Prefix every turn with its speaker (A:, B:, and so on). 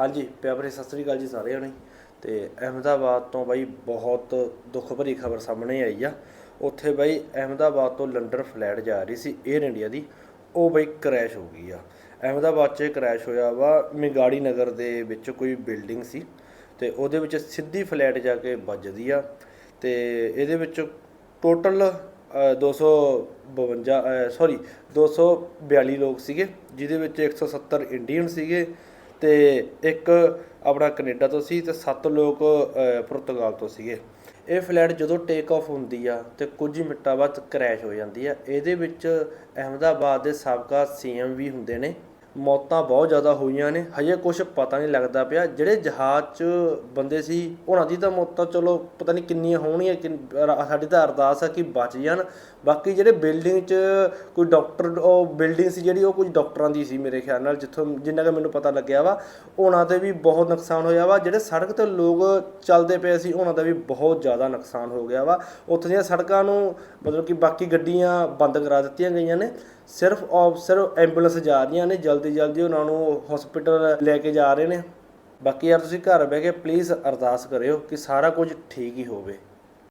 A: ਹਾਂਜੀ ਪਿਆਰ ਭਰੀ ਸਤਿ ਸ੍ਰੀ ਅਕਾਲ ਜੀ ਸਾਰਿਆਂ ਨੂੰ। ਤੇ ਅਹਿਮਦਾਬਾਦ ਤੋਂ ਬਾਈ ਬਹੁਤ ਦੁੱਖ ਭਰੀ ਖਬਰ ਸਾਹਮਣੇ ਆਈ ਆ। ਉੱਥੇ ਬਾਈ ਅਹਿਮਦਾਬਾਦ ਤੋਂ ਲੰਡਨ ਫਲੈਟ ਜਾ ਰਹੀ ਸੀ 에ਅਰ ਇੰਡੀਆ ਦੀ। ਉਹ ਬਾਈ ਕ੍ਰੈਸ਼ ਹੋ ਗਈ ਆ। ਅਹਿਮਦਾਬਾਦ 'ਚ ਕ੍ਰੈਸ਼ ਹੋਇਆ ਵਾ, ਮਿਗਾੜੀ ਨਗਰ ਦੇ ਵਿੱਚ ਕੋਈ ਬਿਲਡਿੰਗ ਸੀ। ਤੇ ਉਹਦੇ ਵਿੱਚ ਸਿੱਧੀ ਫਲੈਟ ਜਾ ਕੇ ਵੱਜਦੀ ਆ। ਤੇ ਇਹਦੇ ਵਿੱਚ ਟੋਟਲ 252 ਸੌਰੀ 242 ਲੋਕ ਸੀਗੇ, ਜਿਹਦੇ ਵਿੱਚ 170 ਇੰਡੀਅਨ ਸੀਗੇ। ਤੇ ਇੱਕ ਆਪਣਾ ਕੈਨੇਡਾ ਤੋਂ ਸੀ ਤੇ ਸੱਤ ਲੋਕ ਪੁਰਤਗਾਲ ਤੋਂ ਸੀਗੇ। ਇਹ ਫਲੈਟ ਜਦੋਂ ਟੇਕ ਆਫ ਹੁੰਦੀ ਆ ਤੇ ਕੁਝ ਹੀ ਮਿੰਟਾਂ ਬਾਅਦ ਕ੍ਰੈਸ਼ ਹੋ ਜਾਂਦੀ ਆ। ਇਹਦੇ ਵਿੱਚ ਅਹਿਮਦਾਬਾਦ ਦੇ ਸਾਬਕਾ ਸੀਐਮ ਵੀ ਹੁੰਦੇ ਨੇ। ਮੌਤਾਂ ਬਹੁਤ ਜ਼ਿਆਦਾ ਹੋਈਆਂ ਨੇ। ਹਜੇ ਕੁਝ ਪਤਾ ਨਹੀਂ ਲੱਗਦਾ ਪਿਆ। ਜਿਹੜੇ ਜਹਾਜ਼ 'ਚ ਬੰਦੇ ਸੀ, ਉਹਨਾਂ ਦੀ ਤਾਂ ਮੌਤਾਂ ਚਲੋ ਪਤਾ ਨਹੀਂ ਕਿੰਨੀਆਂ ਹੋਣਗੀਆਂ ਕਿੰਨ- ਸਾਡੀ ਤਾਂ ਅਰਦਾਸ ਆ ਕਿ ਬਚ ਜਾਣ। ਬਾਕੀ ਜਿਹੜੇ ਬਿਲਡਿੰਗ 'ਚ ਕੋਈ ਡਾਕਟਰ, ਉਹ ਬਿਲਡਿੰਗ ਸੀ ਜਿਹੜੀ, ਉਹ ਕੁਝ ਡਾਕਟਰਾਂ ਦੀ ਸੀ ਮੇਰੇ ਖਿਆਲ ਨਾਲ, ਜਿੱਥੋਂ ਜਿੰਨਾ ਕਿ ਮੈਨੂੰ ਪਤਾ ਲੱਗਿਆ ਵਾ। ਉਹਨਾਂ 'ਤੇ ਵੀ ਬਹੁਤ ਨੁਕਸਾਨ ਹੋਇਆ ਵਾ। ਜਿਹੜੇ ਸੜਕ ਤੇ ਲੋਕ ਚੱਲਦੇ ਪਏ ਸੀ, ਉਹਨਾਂ ਦਾ ਵੀ ਬਹੁਤ ਜ਼ਿਆਦਾ ਨੁਕਸਾਨ ਹੋ ਗਿਆ ਵਾ। ਉੱਥੇ ਦੀਆਂ ਸੜਕਾਂ ਨੂੰ ਮਤਲਬ ਕਿ ਬਾਕੀ ਗੱਡੀਆਂ ਬੰਦ ਕਰਾ ਦਿੱਤੀਆਂ ਗਈਆਂ ਨੇ। ਸਿਰਫ ਔਰ ਸਿਰਫ ਐਂਬੂਲੈਂਸ ਜਾ ਰਹੀਆਂ ਨੇ ਜਲ ਜਲਦੀ ਜਲਦੀ ਉਹਨਾਂ ਨੂੰ ਹਸਪੀਟਲ ਲੈ ਕੇ ਜਾ ਰਹੇ ਨੇ। ਬਾਕੀ ਯਾਰ ਤੁਸੀਂ ਘਰ ਬਹਿ ਕੇ ਪਲੀਜ਼ ਅਰਦਾਸ ਕਰਿਓ ਕਿ ਸਾਰਾ ਕੁਝ ਠੀਕ ਹੀ ਹੋਵੇ।